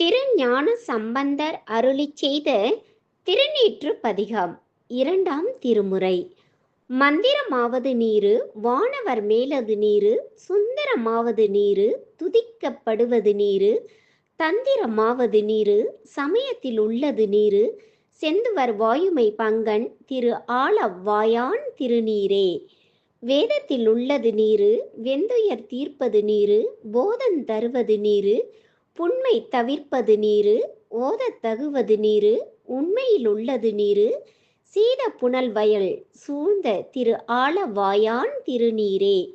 திருஞான சம்பந்தர் அருளிச் செய்த திருநீற்று பதிகம் இரண்டாம் திருமுறை. மந்திரமாவது நீரு வானவர் மேலது நீரு சுந்தரமாவது நீரு துதிக்கப்படுவது நீரு தந்திரமாவது நீரு சமயத்தில் உள்ளது நீரு செந்துவர் வாயுமை பங்கன் திரு ஆளவாயான் திருநீரே. வேதத்தில் உள்ளது நீரு வெந்துயர் தீர்ப்பது நீரு போதன் தருவது நீரு புண்மை தவிர்ப்பது நீரு ஓதத் தகுவது நீரு உண்மையில் உள்ளது நீரு சீத புனல் வயல் சூழ்ந்த திரு ஆளவாயான் திருநீரே.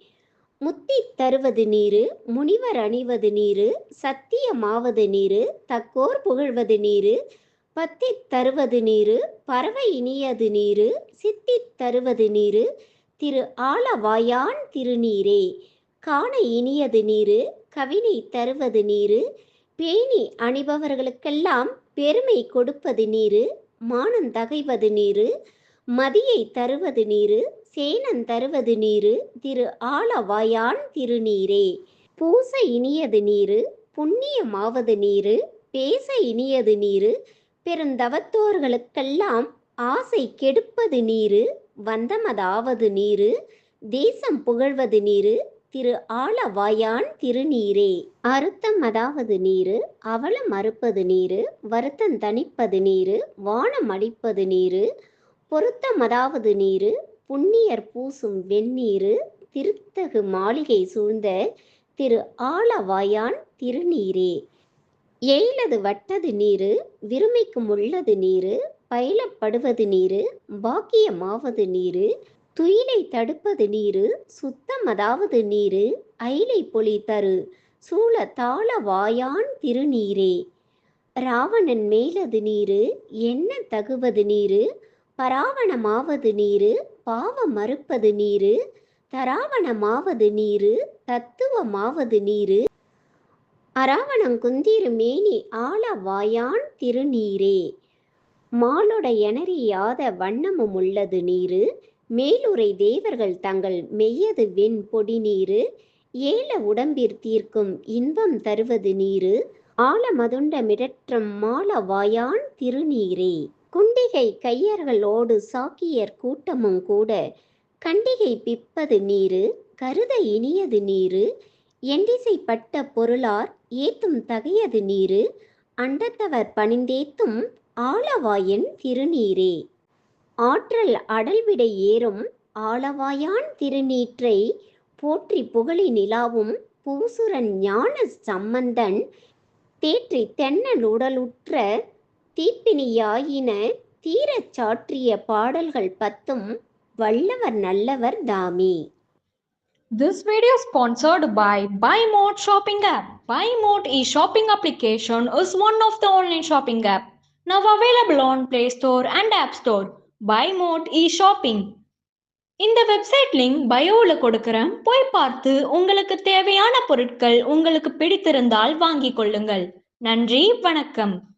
முத்தி தருவது நீரு முனிவர் அணிவது நீரு சத்தியமாவது நீரு தக்கோர் புகழ்வது நீரு பத்தி தருவது நீரு பறவை இனியது நீரு சித்தி தருவது நீரு திரு ஆளவாயான் திருநீரே. காண இனியது நீரு கவினை தருவது நீரு பேணி அணிபவர்களுக்கெல்லாம் பெருமை கொடுப்பது நீரு மானம் தகைவது நீரு மதியை தருவது நீரு சேனன் தருவது நீரு திரு ஆலவாயான் திருநீரே. பூச இனியது நீரு புண்ணியமாவது நீரு பேச இனியது நீரு பெருந்தவத்தோர்களுக்கெல்லாம் ஆசை கெடுப்பது நீரு வந்தமதாவது நீரு தேசம் புகழ்வது நீரு திரு ஆளவாயான் திருநீரே. அறுத்தம் அதாவது நீரு அவலம் அறுப்பது நீரு வருத்தம் தணிப்பது நீரு வானம் அடிப்பது நீரு பொருத்தம் அதாவது நீரு புண்ணியர் பூசும் வெந்நீரு திருத்தகு மாளிகை சூழ்ந்த திரு ஆளவாயான் திருநீரே. எயிலது வட்டது நீரு விருமைக்கும் உள்ளது நீரு பயிலப்படுவது நீரு பாக்கியமாவது நீரு துயிலை தடுப்பது நீரு சுத்தமதாவது நீரு ஐலை பொலி தரு சூழ தாள வாயான் திருநீரே. ராவணன் மேலது நீரு என்ன தகுவது நீரு பராவணமாவது நீரு பாவ மறுப்பது நீரு தராவணமாவது நீரு தத்துவமாவது நீரு. அராவணங்குந்திரு மேனி ஆள வாயான் திருநீரே. மாலொட எனறியாத வண்ணமும் உள்ளது நீரு மேலுரை தேவர்கள் தங்கள் மெய்யது வெண் பொடி நீரு ஏல உடம்பிற் தீர்க்கும் இன்பம் தருவது நீரு ஆலமதுண்ட மிடற்றம் மால வாயான் திருநீரே. குண்டிகை கையர்களோடு சாக்கியர் கூட்டமும் கூட கண்டிகை பிப்பது நீரு கருத இனியது நீரு எண்டிசைப்பட்ட பொருளார் ஏத்தும் தகையது நீரு அண்டத்தவர் பணிந்தேத்தும் ஆளவாயன் திருநீரே. ஆற்றல் அடல்விடை ஏறும் ஆளவாயான் திருநீற்றை போற்றி புகழி நிலாவும் பூசுரன் ஞான சம்பந்தன் தேற்றி தென்னலுடலுற்ற தீப்பினியாயின தீரச் சாற்றிய பாடல்கள் பத்தும் வல்லவர் நல்லவர் தாமே This video is sponsored by Buy Mode Shopping app. Buy Mode e-shopping application is one of the online shopping app now available on Play Store and App Store. By mode e shopping இந்த website link பயோவில் கொடுக்குறேன். போய் பார்த்து உங்களுக்கு தேவையான பொருட்கள் உங்களுக்கு பிடித்திருந்தால் வாங்கிக் கொள்ளுங்கள். நன்றி வணக்கம்.